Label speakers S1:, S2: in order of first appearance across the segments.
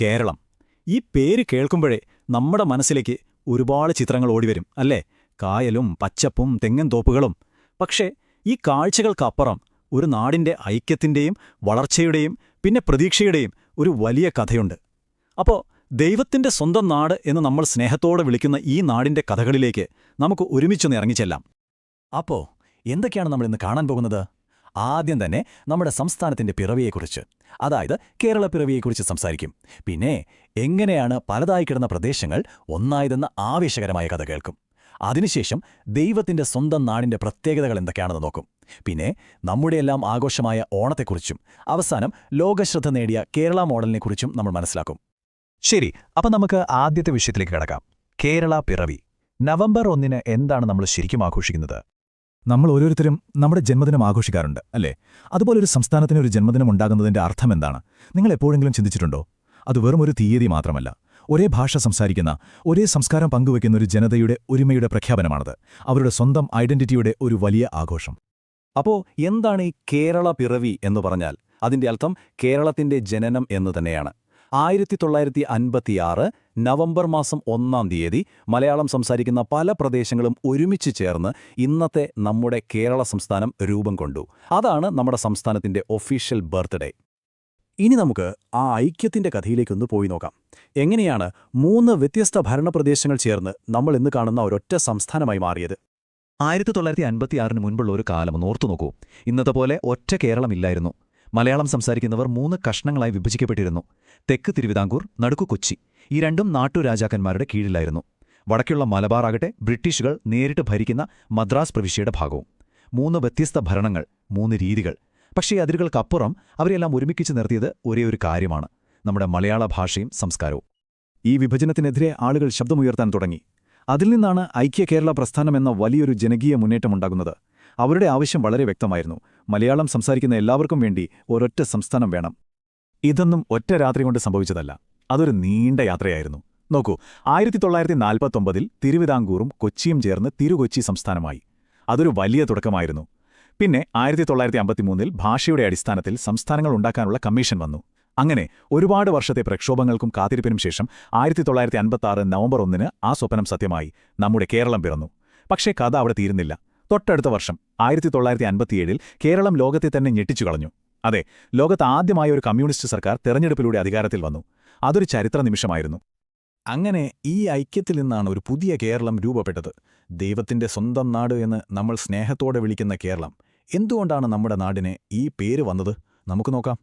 S1: കേരളം. ഈ പേര് കേൾക്കുമ്പോഴേ നമ്മുടെ മനസ്സിലേക്ക് ഒരുപാട് ചിത്രങ്ങൾ ഓടിവരും അല്ലേ? കായലും പച്ചപ്പും തെങ്ങൻ തോപ്പുകളും. പക്ഷേ ഈ കാഴ്ചകൾക്കപ്പുറം ഒരു നാടിന്റെ ഐക്യത്തിന്റെയും വളർച്ചയുടെയും പിന്നെ പ്രതീക്ഷയുടെയും ഒരു വലിയ കഥയുണ്ട്. അപ്പോൾ ദൈവത്തിന്റെ സ്വന്തം നാട് എന്ന് നമ്മൾ സ്നേഹത്തോടെ വിളിക്കുന്ന ഈ നാടിന്റെ കഥകളിലേക്ക് നമുക്ക് ഒരുമിച്ചൊന്ന് ഇറങ്ങിച്ചെല്ലാം. അപ്പോൾ എന്തൊക്കെയാണ് നമ്മൾ ഇന്ന് കാണാൻ പോകുന്നത്? ആദ്യം തന്നെ നമ്മുടെ സംസ്ഥാനത്തിന്റെ പിറവിയെക്കുറിച്ച് അതായത് കേരള പിറവിയെക്കുറിച്ച് സംസാരിക്കും. പിന്നെ എങ്ങനെയാണ് പലതായി കിടന്ന പ്രദേശങ്ങൾ ഒന്നായതെന്ന ആവേശകരമായ കഥ കേൾക്കും. അതിനുശേഷം ദൈവത്തിന്റെ സ്വന്തം നാടിന്റെ പ്രത്യേകതകൾ എന്തൊക്കെയാണെന്ന് നോക്കും. പിന്നെ നമ്മുടെയെല്ലാം ആഘോഷമായ ഓണത്തെക്കുറിച്ചും അവസാനം ലോകശ്രദ്ധ നേടിയ കേരള മോഡലിനെക്കുറിച്ചും നമ്മൾ മനസ്സിലാക്കും. ശരി അപ്പൊ നമുക്ക് ആദ്യത്തെ വിഷയത്തിലേക്ക് കിടക്കാം. കേരള പിറവി. നവംബർ ഒന്നിന് എന്താണ് നമ്മൾ ശരിക്കും ആഘോഷിക്കുന്നത്? നമ്മൾ ഓരോരുത്തരും നമ്മുടെ ജന്മദിനം ആഘോഷിക്കാറുണ്ട് അല്ലേ? അതുപോലെ ഒരു സംസ്ഥാനത്തിന് ഒരു ജന്മദിനം ഉണ്ടാകുന്നതിന്റെ അർത്ഥം എന്താണ്? നിങ്ങൾ എപ്പോഴെങ്കിലും ചിന്തിച്ചിട്ടുണ്ടോ? അത് വെറും ഒരു തീയതി മാത്രമല്ല. ഒരേ ഭാഷ സംസാരിക്കുന്ന ഒരേ സംസ്കാരം പങ്കുവയ്ക്കുന്ന ഒരു ജനതയുടെ ഒരുമയുടെ പ്രഖ്യാപനമാണത്. അവരുടെ സ്വന്തം ഐഡന്റിറ്റിയുടെ ഒരു വലിയ ആഘോഷം. അപ്പോ എന്താണ് ഈ കേരള പിറവി എന്ന് പറഞ്ഞാൽ? അതിന്റെ അർത്ഥം കേരളത്തിന്റെ ജനനം എന്ന് തന്നെയാണ്. ആയിരത്തി തൊള്ളായിരത്തി അൻപത്തിയാറ് നവംബർ മാസം ഒന്നാം തീയതി മലയാളം സംസാരിക്കുന്ന പല പ്രദേശങ്ങളും ഒരുമിച്ച് ചേർന്ന് ഇന്നത്തെ നമ്മുടെ കേരള സംസ്ഥാനം രൂപം കൊണ്ടു. അതാണ് നമ്മുടെ സംസ്ഥാനത്തിന്റെ ഒഫീഷ്യൽ ബർത്ത്ഡേ. ഇനി നമുക്ക് ആ ഐക്യത്തിന്റെ കഥയിലേക്കൊന്ന് പോയി നോക്കാം. എങ്ങനെയാണ് മൂന്ന് വ്യത്യസ്ത ഭരണപ്രദേശങ്ങൾ ചേർന്ന് നമ്മൾ ഇന്ന് കാണുന്ന ഒരൊറ്റ സംസ്ഥാനമായി മാറിയത്?
S2: ആയിരത്തി തൊള്ളായിരത്തി അൻപത്തിയാറിന് മുൻപുള്ള ഒരു കാലം ഓർത്തു നോക്കൂ. ഇന്നത്തെ പോലെ ഒറ്റ കേരളമില്ലായിരുന്നു. മലയാളം സംസാരിക്കുന്നവർ മൂന്ന് കഷ്ണങ്ങളായി വിഭജിക്കപ്പെട്ടിരുന്നു. തെക്ക് തിരുവിതാംകൂർ നടുക്കു കൊച്ചി. ഈ രണ്ടും നാട്ടുരാജാക്കന്മാരുടെ കീഴിലായിരുന്നു. വടക്കുള്ള മലബാർ ആകട്ടെ ബ്രിട്ടീഷുകൾ നേരിട്ട് ഭരിക്കുന്ന മദ്രാസ് പ്രവിശ്യയുടെ ഭാഗവും. മൂന്ന് വ്യത്യസ്ത ഭരണങ്ങൾ മൂന്ന് രീതികൾ. പക്ഷേ അതിരുകൾക്കപ്പുറം അവരെല്ലാം ഒരുമിപ്പിച്ച് നിർത്തിയത് ഒരേ ഒരു കാര്യമാണ്. നമ്മുടെ മലയാള ഭാഷയും സംസ്കാരവും.
S1: ഈ വിഭജനത്തിനെതിരെ ആളുകൾ ശബ്ദമുയർത്താൻ തുടങ്ങി. അതിൽ നിന്നാണ് ഐക്യ കേരള പ്രസ്ഥാനം എന്ന വലിയൊരു ജനകീയ മുന്നേറ്റമുണ്ടാകുന്നത് അവരുടെ ആവശ്യം വളരെ വ്യക്തമായിരുന്നു. മലയാളം സംസാരിക്കുന്ന എല്ലാവർക്കും വേണ്ടി ഒരൊറ്റ സംസ്ഥാനം വേണം. ഇതൊന്നും ഒറ്റ രാത്രി കൊണ്ട് സംഭവിച്ചതല്ല. അതൊരു നീണ്ട യാത്രയായിരുന്നു. നോക്കൂ ആയിരത്തി തൊള്ളായിരത്തി നാൽപ്പത്തൊമ്പതിൽ തിരുവിതാംകൂറും കൊച്ചിയും ചേർന്ന് തിരുകൊച്ചി സംസ്ഥാനമായി. അതൊരു വലിയ തുടക്കമായിരുന്നു. പിന്നെ ആയിരത്തി തൊള്ളായിരത്തി അമ്പത്തിമൂന്നിൽ ഭാഷയുടെ അടിസ്ഥാനത്തിൽ സംസ്ഥാനങ്ങൾ ഉണ്ടാക്കാനുള്ള കമ്മീഷൻ വന്നു. അങ്ങനെ ഒരുപാട് വർഷത്തെ പ്രക്ഷോഭങ്ങൾക്കും കാത്തിരിപ്പിനും ശേഷം ആയിരത്തി തൊള്ളായിരത്തി അൻപത്തി നവംബർ ഒന്നിന് ആ സ്വപ്നം സത്യമായി നമ്മുടെ കേരളം പിറന്നു. പക്ഷേ കഥ അവിടെ തീരുന്നില്ല. തൊട്ടടുത്ത വർഷം ആയിരത്തി തൊള്ളായിരത്തി അൻപത്തിയേഴിൽ കേരളം ലോകത്തെ തന്നെ ഞെട്ടിച്ചു കളഞ്ഞു. അതെ ലോകത്ത് ആദ്യമായ ഒരു കമ്മ്യൂണിസ്റ്റ് സർക്കാർ തെരഞ്ഞെടുപ്പിലൂടെ അധികാരത്തിൽ വന്നു. അതൊരു ചരിത്ര നിമിഷമായിരുന്നു. അങ്ങനെ ഈ ഐക്യത്തിൽ നിന്നാണ് ഒരു പുതിയ കേരളം രൂപപ്പെട്ടത്. ദൈവത്തിന്റെ സ്വന്തം നാട് എന്ന് നമ്മൾ സ്നേഹത്തോടെ വിളിക്കുന്ന കേരളം. എന്തുകൊണ്ടാണ് നമ്മുടെ നാടിന് ഈ പേര് വന്നത്? നമുക്ക് നോക്കാം.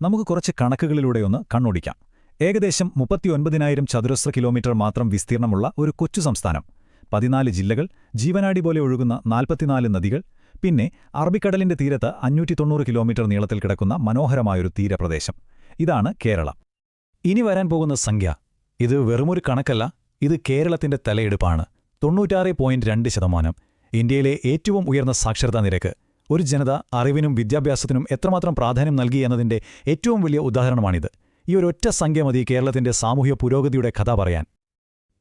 S1: നമുക്ക് കുറച്ച് കണക്കുകളിലൂടെ ഒന്ന് കണ്ണോടിക്കാം. ഏകദേശം മുപ്പത്തിയൊൻപതിനായിരം ചതുരശ്ര കിലോമീറ്റർ മാത്രം വിസ്തീർണമുള്ള ഒരു കൊച്ചു സംസ്ഥാനം. പതിനാല് ജില്ലകൾ ജീവനാടി പോലെ ഒഴുകുന്ന നാൽപ്പത്തിനാല് നദികൾ പിന്നെ അറബിക്കടലിന്റെ തീരത്ത് അഞ്ഞൂറ്റി തൊണ്ണൂറ് കിലോമീറ്റർ നീളത്തിൽ കിടക്കുന്ന മനോഹരമായൊരു തീരപ്രദേശം. ഇതാണ് കേരളം. ഇനി വരാൻ പോകുന്ന സംഖ്യ. ഇത് വെറുമൊരു കണക്കല്ല ഇത് കേരളത്തിന്റെ തലയെടുപ്പാണ്. തൊണ്ണൂറ്റാറ് പോയിന്റ് രണ്ട് ശതമാനം. ഇന്ത്യയിലെ ഏറ്റവും ഉയർന്ന സാക്ഷരതാ നിരക്ക്. ഒരു ജനത അറിവിനും വിദ്യാഭ്യാസത്തിനും എത്രമാത്രം പ്രാധാന്യം നൽകി എന്നതിന്റെ ഏറ്റവും വലിയ ഉദാഹരണമാണിത്. ഈ ഒരൊറ്റ സംഖ്യ മതി കേരളത്തിന്റെ സാമൂഹ്യ പുരോഗതിയുടെ കഥ പറയാൻ.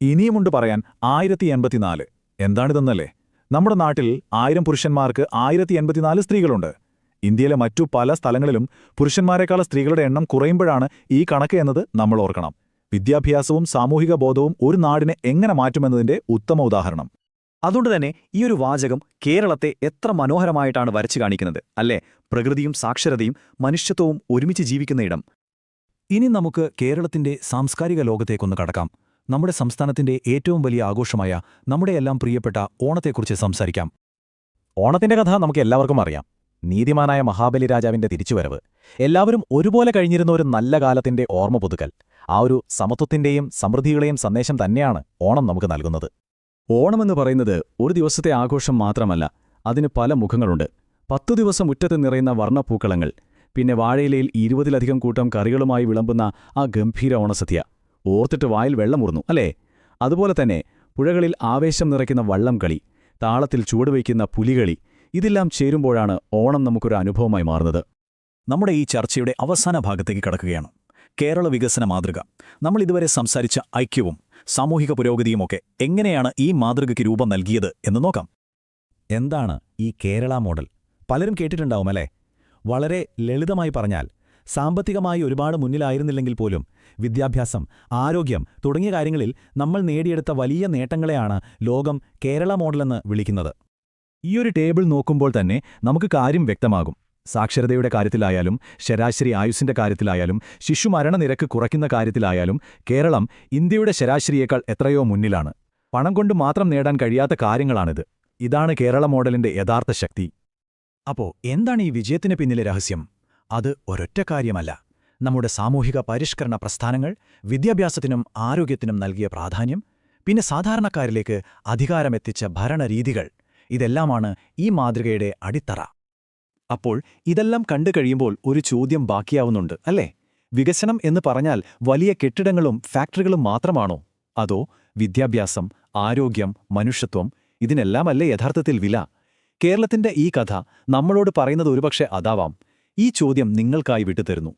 S1: ഇനിയുമുണ്ട് പറയാൻ ആയിരത്തി എൺപത്തിനാല്. എന്താണിതെന്നല്ലേ? നമ്മുടെ നാട്ടിൽ ആയിരം പുരുഷന്മാർക്ക് ആയിരത്തി എൺപത്തിനാല് സ്ത്രീകളുണ്ട്. ഇന്ത്യയിലെ മറ്റു പല സ്ഥലങ്ങളിലും പുരുഷന്മാരെക്കാൾ സ്ത്രീകളുടെ എണ്ണം കുറയുമ്പോഴാണ് ഈ കണക്ക് എന്നത് നമ്മൾ ഓർക്കണം. വിദ്യാഭ്യാസവും സാമൂഹിക ബോധവും ഒരു നാടിനെ എങ്ങനെ മാറ്റുമെന്നതിന്റെ ഉത്തമ ഉദാഹരണം.
S3: അതുകൊണ്ട് തന്നെ ഈ ഒരു വാചകം കേരളത്തെ എത്ര മനോഹരമായിട്ടാണ് വരച്ചു കാണിക്കുന്നത് അല്ലേ? പ്രകൃതിയും സാക്ഷരതയും മനുഷ്യത്വവും ഒരുമിച്ച് ജീവിക്കുന്ന ഇടം.
S1: ഇനി നമുക്ക് കേരളത്തിന്റെ സാംസ്കാരിക ലോകത്തേക്കൊന്ന് കടക്കാം. നമ്മുടെ സംസ്ഥാനത്തിന്റെ ഏറ്റവും വലിയ ആഘോഷമായ നമ്മുടെയെല്ലാം പ്രിയപ്പെട്ട ഓണത്തെക്കുറിച്ച് സംസാരിക്കാം. ഓണത്തിന്റെ കഥ നമുക്ക് എല്ലാവർക്കും അറിയാം. നീതിമാനായ മഹാബലി രാജാവിന്റെ തിരിച്ചുവരവ്. എല്ലാവരും ഒരുപോലെ കഴിഞ്ഞിരുന്ന ഒരു നല്ല കാലത്തിന്റെ ഓർമ്മ പുതുക്കൽ. ആ ഒരു സമത്വത്തിന്റെയും സമൃദ്ധികളെയും സന്ദേശം തന്നെയാണ് ഓണം നമുക്ക് നൽകുന്നത്. ഓണമെന്ന് പറയുന്നത് ഒരു ദിവസത്തെ ആഘോഷം മാത്രമല്ല അതിന് പല മുഖങ്ങളുണ്ട്. പത്തു ദിവസം മുറ്റത്ത് നിറയുന്ന വർണപ്പൂക്കളങ്ങൾ പിന്നെ വാഴയിലയിൽ ഇരുപതിലധികം കൂട്ടം കറികളുമായി വിളമ്പുന്ന ആ ഗംഭീര ഓണസദ്യ. ഓർത്തിട്ട് വായിൽ വെള്ളമുറുന്നു അല്ലേ? അതുപോലെ തന്നെ പുഴകളിൽ ആവേശം നിറയ്ക്കുന്ന വള്ളം കളി താളത്തിൽ ചുവടുവയ്ക്കുന്ന പുലികളി ഇതെല്ലാം ചേരുമ്പോഴാണ് ഓണം നമുക്കൊരു അനുഭവമായി മാറുന്നത്. നമ്മുടെ ഈ ചർച്ചയുടെ അവസാന ഭാഗത്തേക്ക് കടക്കുകയാണ്. കേരള വികസന മാതൃക. നമ്മൾ ഇതുവരെ സംസാരിച്ച ഐക്യവും സാമൂഹിക പുരോഗതിയുമൊക്കെ എങ്ങനെയാണ് ഈ മാതൃകയ്ക്ക് രൂപം നൽകിയത് എന്ന് നോക്കാം. എന്താണ് ഈ കേരള മോഡൽ? പലരും കേട്ടിട്ടുണ്ടാവും അല്ലേ വളരെ ലളിതമായി പറഞ്ഞാൽ
S4: സാമ്പത്തികമായി ഒരുപാട് മുന്നിലായിരുന്നില്ലെങ്കിൽ പോലും വിദ്യാഭ്യാസം ആരോഗ്യം തുടങ്ങിയ കാര്യങ്ങളിൽ നമ്മൾ നേടിയെടുത്ത വലിയ നേട്ടങ്ങളെയാണ് ലോകം കേരള മോഡലെന്ന് വിളിക്കുന്നത്.
S1: ഈയൊരു ടേബിൾ നോക്കുമ്പോൾ തന്നെ നമുക്ക് കാര്യം വ്യക്തമാകും. സാക്ഷരതയുടെ കാര്യത്തിലായാലും ശരാശരി ആയുസ്സിന്റെ കാര്യത്തിലായാലും ശിശുമരണ നിരക്ക് കുറയ്ക്കുന്ന കാര്യത്തിലായാലും കേരളം ഇന്ത്യയുടെ ശരാശരിയേക്കാൾ എത്രയോ മുന്നിലാണ്. പണം കൊണ്ട് മാത്രം നേടാൻ കഴിയാത്ത കാര്യങ്ങളാണിത്. ഇതാണ് കേരള മോഡലിന്റെ യഥാർത്ഥ ശക്തി. അപ്പോ എന്താണ് ഈ വിജയത്തിന് പിന്നിലെ രഹസ്യം? അത് ഒരൊറ്റ കാര്യമല്ല. നമ്മുടെ സാമൂഹിക പരിഷ്കരണ പ്രസ്ഥാനങ്ങൾ വിദ്യാഭ്യാസത്തിനും ആരോഗ്യത്തിനും നൽകിയ പ്രാധാന്യം പിന്നെ സാധാരണക്കാരിലേക്ക് അധികാരമെത്തിച്ച ഭരണരീതികൾ ഇതെല്ലാമാണ് ഈ മാതൃകയുടെ അടിത്തറ. അപ്പോൾ ഇതെല്ലാം കണ്ടു കഴിയുമ്പോൾ ഒരു ചോദ്യം ബാക്കിയാവുന്നുണ്ട് അല്ലേ? വികസനം എന്ന് പറഞ്ഞാൽ വലിയ കെട്ടിടങ്ങളും ഫാക്ടറികളും മാത്രമാണോ? അതോ വിദ്യാഭ്യാസം ആരോഗ്യം മനുഷ്യത്വം ഇതിനെല്ലാമല്ലേ യഥാർത്ഥത്തിൽ വില? കേരളത്തിന്റെ ഈ കഥ നമ്മളോട് പറയുന്നത് ഒരുപക്ഷെ അതാവാം. ഈ ചോദ്യം നിങ്ങൾക്കായി വിട്ടുതരുന്നു